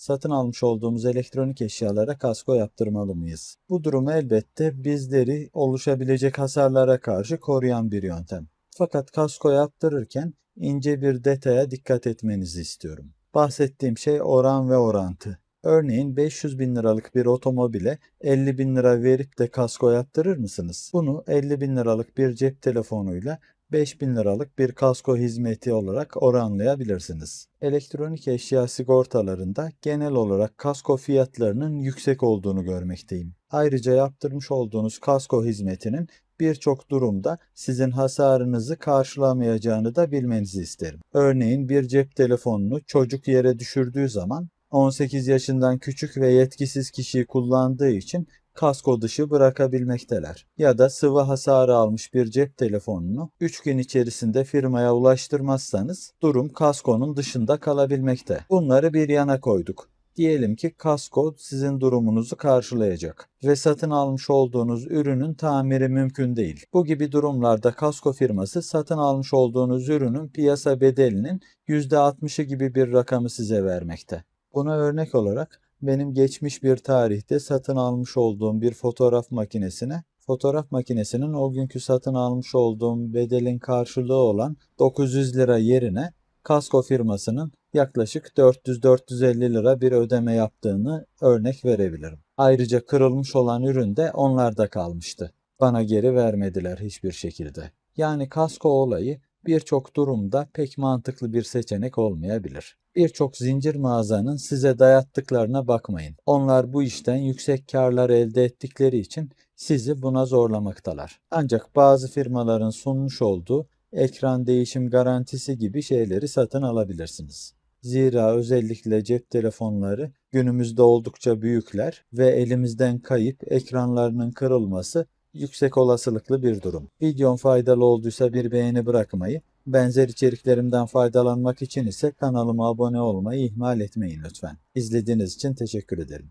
satın almış olduğumuz elektronik eşyalara kasko yaptırmalı mıyız? Bu durum elbette bizleri oluşabilecek hasarlara karşı koruyan bir yöntem. Fakat kasko yaptırırken ince bir detaya dikkat etmenizi istiyorum. Bahsettiğim şey oran ve orantı. Örneğin 500 bin liralık bir otomobile 50 bin lira verip de kasko yaptırır mısınız? Bunu 50 bin liralık bir cep telefonuyla 5000 liralık bir kasko hizmeti olarak oranlayabilirsiniz. Elektronik eşya sigortalarında genel olarak kasko fiyatlarının yüksek olduğunu görmekteyim. Ayrıca yaptırmış olduğunuz kasko hizmetinin birçok durumda sizin hasarınızı karşılamayacağını da bilmenizi isterim. Örneğin bir cep telefonunu çocuk yere düşürdüğü zaman 18 yaşından küçük ve yetkisiz kişiyi kullandığı için kasko dışı bırakabilmekteler. Ya da sıvı hasarı almış bir cep telefonunu 3 gün içerisinde firmaya ulaştırmazsanız durum kaskonun dışında kalabilmekte. Bunları bir yana koyduk. Diyelim ki kasko sizin durumunuzu karşılayacak ve satın almış olduğunuz ürünün tamiri mümkün değil. Bu gibi durumlarda kasko firması satın almış olduğunuz ürünün piyasa bedelinin %60'ı gibi bir rakamı size vermekte. Buna örnek olarak benim geçmiş bir tarihte satın almış olduğum bir fotoğraf makinesine fotoğraf makinesinin o günkü satın almış olduğum bedelin karşılığı olan 900 lira yerine kasko firmasının yaklaşık 400-450 lira bir ödeme yaptığını örnek verebilirim. Ayrıca kırılmış olan ürün de onlarda kalmıştı. Bana geri vermediler hiçbir şekilde. Yani kasko olayı birçok durumda pek mantıklı bir seçenek olmayabilir. Birçok zincir mağazanın size dayattıklarına bakmayın. Onlar bu işten yüksek karlar elde ettikleri için sizi buna zorlamaktalar. Ancak bazı firmaların sunmuş olduğu ekran değişim garantisi gibi şeyleri satın alabilirsiniz. Zira özellikle cep telefonları günümüzde oldukça büyükler ve elimizden kayıp ekranlarının kırılması yüksek olasılıklı bir durum. Videom faydalı olduysa bir beğeni bırakmayı, benzer içeriklerimden faydalanmak için ise kanalıma abone olmayı ihmal etmeyin lütfen. İzlediğiniz için teşekkür ederim.